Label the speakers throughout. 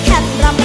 Speaker 1: มาที่แท่รำ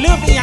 Speaker 1: live in